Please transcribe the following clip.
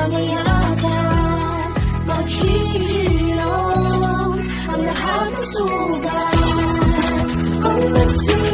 Mamaya ka Maghihilom Ang lahat ng sugat. Kung magsimula